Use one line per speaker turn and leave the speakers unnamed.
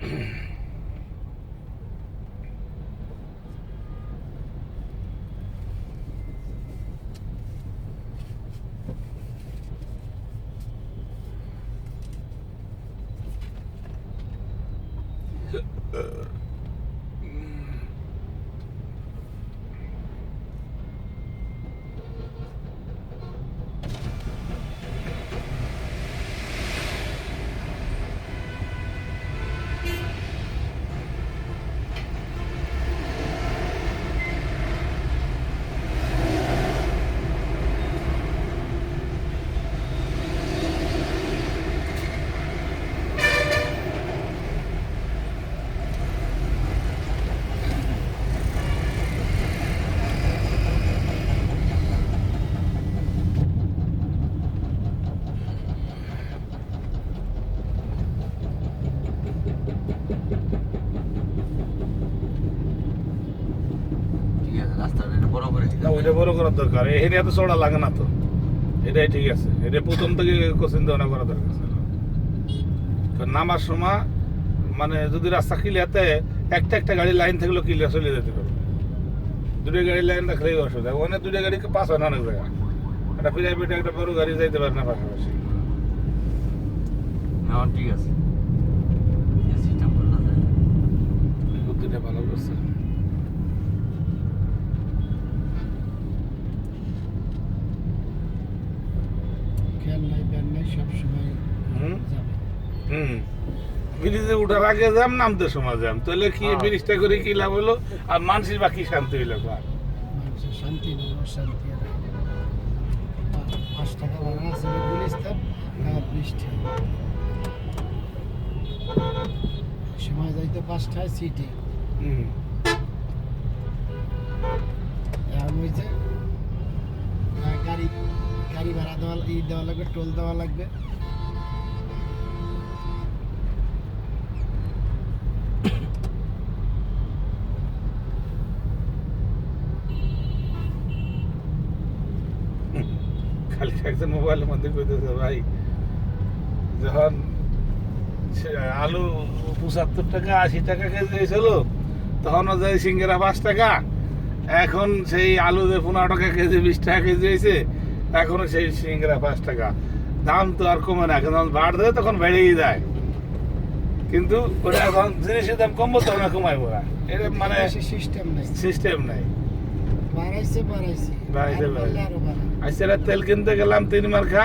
ঠিক আছে রাস্তাটা এটা বড় করে
না ওইটা বড় করার দরকার। এখানে এত চড়া লাগে না তো। এটাই ঠিক আছে। এটা প্রথম থেকে চিন্তা ভাবনা করা দরকার কারণ নামার সময় মানে যদি রাস্তা ক্লিয়ারতে একটা একটা গাড়ি লাইন থাকলেও ক্লিয়ার চলে যেতে পারবে দুটো গাড়ি লাইন রাখলেই অসুবিধা ওখানে দুটো গাড়ি পাস হয় না অনেক জায়গা একটা প্রাইভেট একটা বড় গাড়ি যাইতে পারে না পাশাপাশি।
ঠিক আছে সিস্টেম করে না যায়
বুদ্ধিটা ভালো করছে
নাই সবসময়
হুম?
যাবে।
হুম। ব্রিজে উঠার আগে যাম নামতে সময় যাম। তাহলে কি
হ্যাঁ।
ব্রিজটা করে কি লাভ হলো? আর মানুষের বাকি শান্তি হইল আর
মানুষের শান্তি নেই অশান্তি আর পাঁচ টাকা ভাড়া আছে গুলিস্তান বৃষ্টি। সময় যাইতে পাঁচটায় সিটি।
হুম।
এখন যে গাড়ি গাড়ি ভাড়া দেওয়া, ই দেওয়া লাগবে, টোল দেওয়া লাগবে।
খালি একজন মোবাইলের মধ্যে কইতেছে, ভাই, যখন আলু পঁচাত্তর টাকা, আশি টাকা কেজি হয়েছিল তখন যায় সিঙ্গারা পাঁচ টাকা, এখন সেই আলু যে পনেরো টাকা কেজি, বিশ টাকা কেজি হয়েছে এখনও সেই সিঙ্গারা পাঁচ টাকা। দাম তো আর কমে না এখন যখন বাড় দেয় তখন বেড়েই যায় কিন্তু ওটা এখন জিনিসের দাম কমবো তখন কমাইবো না। এটা মানে
সিস্টেম নাই।
সিস্টেম নাই।
বাড়াইছে বাড়াইছে।
বাড়াইছে, বাড়াইছে। তেল কিনতে গেলাম তিন মার্কা